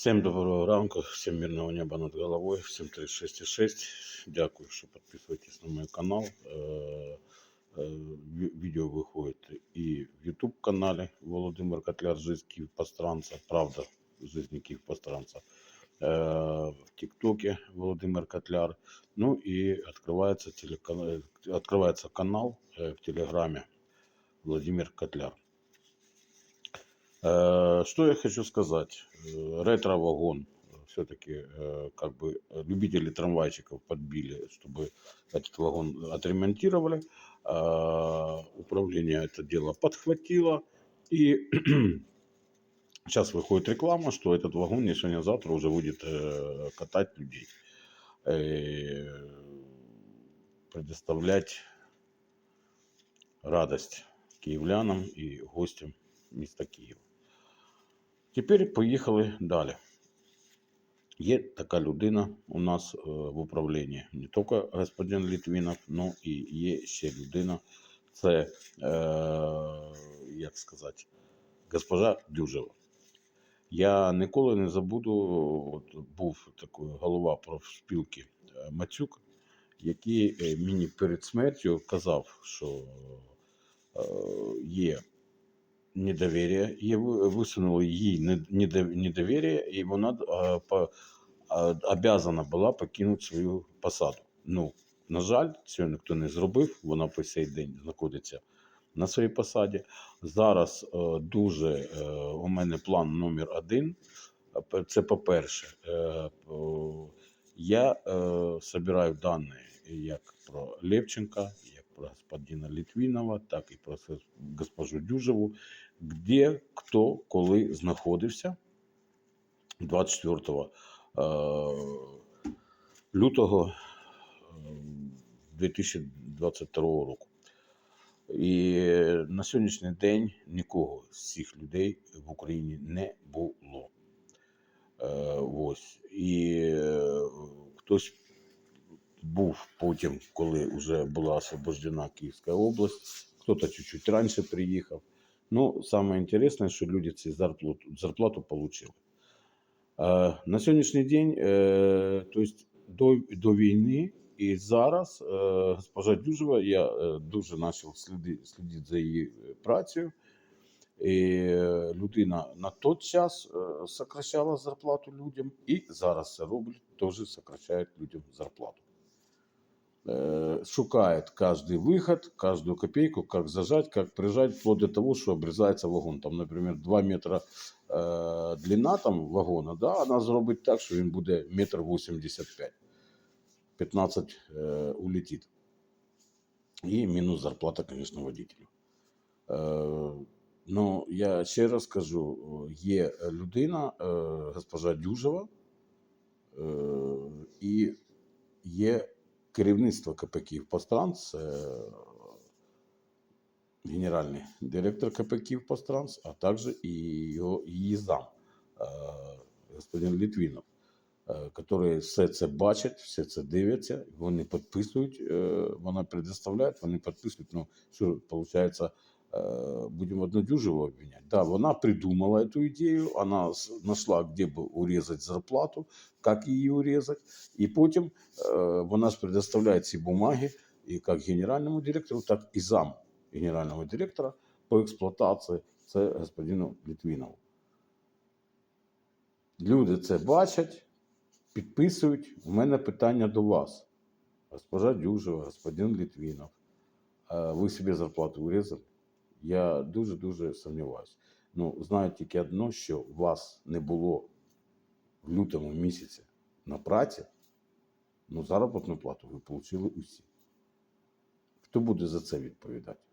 Всім доброго ранку, всім мирного неба над головою, всім 36,6. Дякую, що підписуєтесь на мій канал. Е, е, ві- Відео виходить і в YouTube каналі Володимир Котляр Жизнь Київ Постранца. Правда, Жизнь Київ Постранца. Е, В ТикТоке Володимир Котляр. Ну и открывается, телеканал, открывается канал э, в Телеграме Владимир Котляр. Э, Что я хочу сказать? Э, Ретро-вагон. Все-таки как бы э, любители трамвайчиков подбили, чтобы этот вагон отремонтировали. А, Управление это дело подхватило. И сейчас выходит реклама, что этот вагон не сегодня-завтра уже будет э, катать людей. Э, Предоставлять радость київлянам і гостям міста Києва. Тепер поїхали далі. Є така людина у нас е, в управлінні. Не тільки господин Літвінов, але і є ще людина. Це, е, як сказати, госпожа Дюжева. Я ніколи не забуду, от був такий голова профспілки е, Мацюк, який е, мені перед смертю казав, що є недовір'я, є ви- висунули їй не- недо- і вона е, по- е, обязана була покинути свою посаду. Ну, на жаль, цього ніхто не зробив, вона по сей день знаходиться на своїй посаді. Зараз е, дуже е, у мене план номер один. Е, Це по-перше, е, я е, собираю дані як про Левченка, як господина Літвінова, так і про госпожу Дюжеву, де хто коли знаходився 24 е, лютого е, 2022 року. І на сьогоднішній день нікого з цих людей в Україні не було. Е, ось. І е, хтось був потім, коли вже була освобождена Київська область, хтось чуть-чуть раніше приїхав. Ну, саме інтересне, що люди цю зарплату, зарплату отримали. Е, на сьогоднішній день, е, тобто до, до війни і зараз е, госпожа Дюжева, я е, дуже почав слідити, слідити за її працею. І е, людина на той час е, сокращала зарплату людям, і зараз це робить, теж сокращає людям зарплату. Э, шукает каждый выход, каждую копейку, как зажать, как прижать, вплоть до того, что обрезается вагон. Там, например, 2 метра э, длина там вагона, да, она зробить так, що він буде метр 85. 15 э, улетит. І мінус зарплата, конечно, водителю. Е, ну, я ще раз кажу, є людина, е, госпожа Дюжева, е, і є керівництво КП «Київпостранс», це генеральний директор КП «Київпостранс», а також і його, її зам, е, господин Літвінов, е, який все це бачить, все це дивиться, вони підписують, е, вона предоставляє, вони підписують. Ну, що виходить, будем одну дюжеву обвинять. Да, она придумала эту идею, она с- нашла, где бы урезать зарплату, как ее урезать, и потім э, вона ж предоставляет ці бумаги и как генеральному директору, так и зам генерального директора по експлуатації, це господину Літвінову. Люди це бачать, підписують. У мене питання до вас. Госпожа Дюжева, господин Літвінов. А ви собі зарплату урізали? Я дуже-дуже сумніваюся. Ну, знаю тільки одно, що вас не було в лютому місяці на праці, ну заробітну плату ви отримали усі. Хто буде за це відповідати?